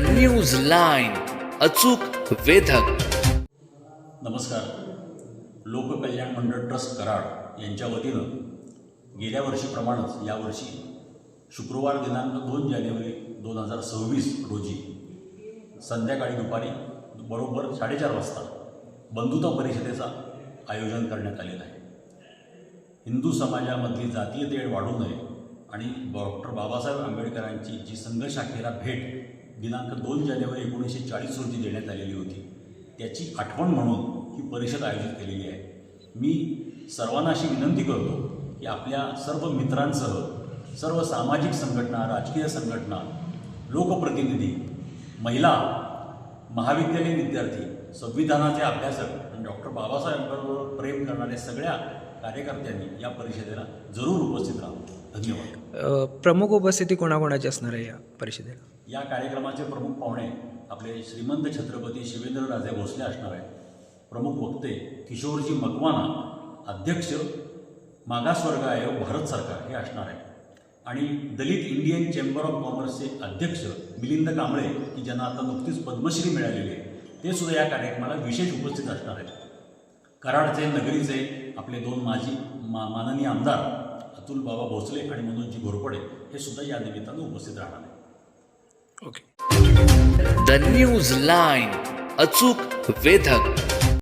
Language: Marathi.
न्यूज लाईन अचूक वेधक. नमस्कार. लोककल्याण मंडळ ट्रस्ट कराड यांच्या वतीनं गेल्या वर्षीप्रमाणेच यावर्षी शुक्रवार दिनांक दोन जानेवारी दोन हजार सव्वीस रोजी संध्याकाळी दुपारी बरोबर साडेचार वाजता बंधुता परिषदेचा आयोजन करण्यात आलेलं आहे. हिंदू समाजामधली जातीय तेढ वाढू नये आणि डॉक्टर बाबासाहेब आंबेडकरांची जी संघशाखेला भेट दिनांक दोन जानेवारी एकोणीसशे चाळीस रोजी देण्यात आलेली होती. त्याची आठवण म्हणून ही परिषद आयोजित केलेली आहे. मी सर्वांना अशी विनंती करतो की आपल्या सर्व मित्रांसह सर्व सामाजिक संघटना राजकीय संघटना लोकप्रतिनिधी महिला महाविद्यालयीन विद्यार्थी संविधानाचे अभ्यासक आणि डॉक्टर बाबासाहेबांबरोबर प्रेम करणाऱ्या सगळ्या कार्यकर्त्यांनी या परिषदेला जरूर उपस्थित राहावं. धन्यवाद. प्रमुख उपस्थिती कोणाकोणाची असणार आहे या परिषदेला? या कार्यक्रमाचे प्रमुख पाहुणे आपले श्रीमंत छत्रपती शिवेंद्रराजे भोसले असणार आहेत. प्रमुख वक्ते किशोरजी मकवाना अध्यक्ष मागासवर्ग आयोग भारत सरकार हे असणार आहे आणि दलित इंडियन चेंबर ऑफ कॉमर्सचे अध्यक्ष मिलिंद कांबळे की ज्यांना आता नुकतीच पद्मश्री मिळालेली आहे ते सुद्धा या कार्यक्रमाला विशेष उपस्थित असणार आहेत. कराडचे नगरीचे आपले दोन माजी मा माननीय आमदार अतुल बाबा भोसले आणि मनोजी घोरपडे हे सुद्धा या निमित्तानं उपस्थित राहणार आहेत. ओके द न्यूज लाईन अचूक वेधक.